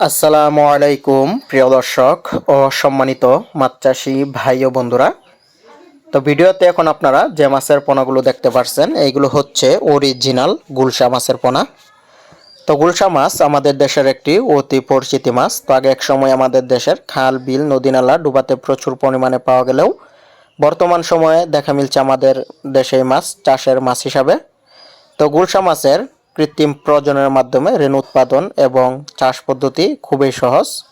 আসসালামু আলাইকুম, প্রিয় দর্শক ও সম্মানিত মাছ চাষি ভাই ও বন্ধুরা। তো ভিডিওতে এখন আপনারা যে মাছের পোনাগুলো দেখতে পাচ্ছেন এইগুলো হচ্ছে অরিজিনাল গুলশা মাছের পোনা। তো গুলশা মাছ আমাদের দেশের একটি অতি পরিচিত মাছ। তো আগে এক সময় আমাদের দেশের খাল, বিল, নদী, নালা ডুবাতে প্রচুর পরিমাণে পাওয়া গেলেও বর্তমান সময়ে দেখা মিলছে আমাদের দেশে মাছ চাষের মাছ হিসাবে। তো গুলশা মাছের কৃত্রিম প্রজনের মাধ্যমে রেণু উৎপাদন এবং চাষ পদ্ধতি খুবই সহজ।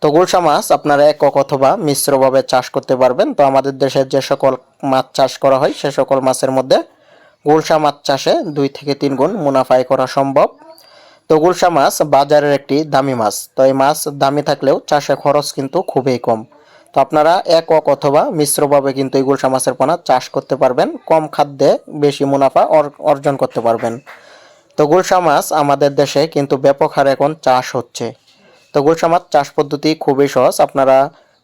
তো গুলশা মাছ আপনারা একক অথবা মিশ্রভাবে চাষ করতে পারবেন। তো আমাদের দেশে যে সকল মাছ চাষ করা হয়, সে সকল মাছের মধ্যে গুলশা মাছ চাষে দুই থেকে তিন গুণ মুনাফাই করা সম্ভব। তো গুলশা মাছ বাজারের একটি দামি মাছ। তো এই মাছ দামি থাকলেও চাষে খরচ কিন্তু খুবই কম। তো আপনারা একক অথবা মিশ্রভাবে কিন্তু এই গুলশা মাছের পোনা চাষ করতে পারবেন। কম খাদ্যে বেশি মুনাফা অর- অর্জন করতে পারবেন। তো গুলশা মাছ আমাদের দেশে কিন্তু ব্যাপক হারে এখন চাষ হচ্ছে। তো গুলশা মাছ চাষ পদ্ধতি খুবই সহজ। আপনারা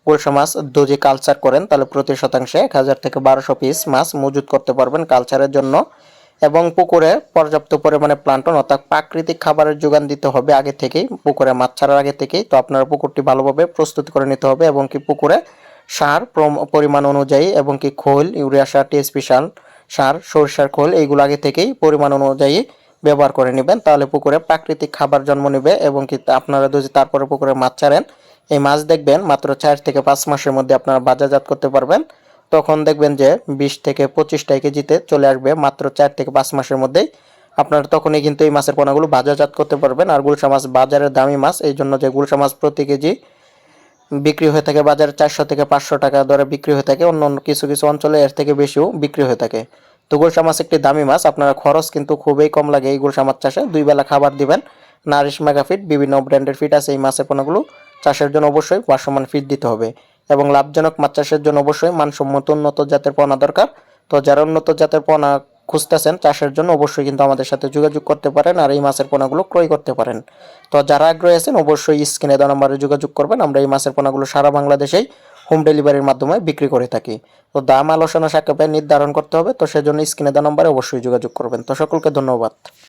গুলশা মাছ যদি কালচার করেন, তাহলে প্রতি শতাংশে এক হাজার থেকে বারোশো পিস মাছ মজুত করতে পারবেন কালচারের জন্য। এবং পুকুরে পর্যাপ্ত পরিমাণে প্লান্টন অর্থাৎ প্রাকৃতিক খাবারের যোগান দিতে হবে আগে থেকেই। পুকুরে মাছ ছাড়ার আগে থেকেই। তো আপনার পুকুরটি ভালোভাবে প্রস্তুত করে নিতে হবে এবং কি পুকুরে সার পরিমাণ অনুযায়ী এবং কি খোল, ইউরিয়া সার টিএসপি সার সার, সরিষার খোল, এইগুলো আগে থেকেই পরিমাণ অনুযায়ী ব্যবহার করে নেবেন, তাহলে পুকুরে প্রাকৃতিক খাবার জন্ম নেবে এবং কি আপনারা যদি তারপরে পুকুরে মাছ ছাড়েন, এই মাছ দেখবেন মাত্র চার থেকে পাঁচ মাসের মধ্যে আপনারা বাজারজাত করতে পারবেন। তখন দেখবেন যে বিশ থেকে পঁচিশটা কেজিতে চলে আসবে মাত্র চার থেকে পাঁচ মাসের মধ্যেই। আপনারা তখনই কিন্তু এই মাছের পোনাগুলো বাজারজাত করতে পারবেন। আর গুলশা মাছ বাজারের দামি মাছ, এই জন্য যে গুলশা মাছ প্রতি কেজি বিক্রি হয়ে থাকে বাজারে চারশো থেকে পাঁচশো টাকা দরে বিক্রি হয়ে থাকে। অন্য অন্য কিছু কিছু অঞ্চলে এর থেকে বেশিও বিক্রি হয়ে থাকে। তো গুলশা মাছ একটি দামি মাছ, আপনারা খরচ কিন্তু খুবই কম লাগে এই গুলশা মাছ চাষে। দুই বেলা খাবার দিবেন, নারিশ মেগা ফিট, বিভিন্ন ব্র্যান্ডের ফিট আছে এই মাছের পোনাগুলো, চাষের জন্য অবশ্যই বাসমান ফিট দিতে হবে। এবং লাভজনক মাছ চাষের জন্য অবশ্যই মানসম্মত উন্নত জাতের পোনা দরকার। তো যারা উন্নত জাতের পোনা খুঁজতেছেন, চাষের জন্য অবশ্যই কিন্তু আমাদের সাথে যোগাযোগ করতে পারেন আর এই মাছের পোনাগুলো ক্রয় করতে পারেন। তো যারা আগ্রহী আছেন, অবশ্যই স্ক্রিনে দেওয়া নম্বরে যোগাযোগ করবেন। আমরা এই মাছের পোনাগুলো সারা বাংলাদেশেই হোম ডেলিভারির মাধ্যমে বিক্রি করে থাকি। তো দাম, আলোচনা সাক্ষাৎ নির্ধারণ করতে হবে। তো সেজন্য স্ক্রিনে দেওয়া নম্বরে অবশ্যই যোগাযোগ করবেন। তো সকলকে ধন্যবাদ।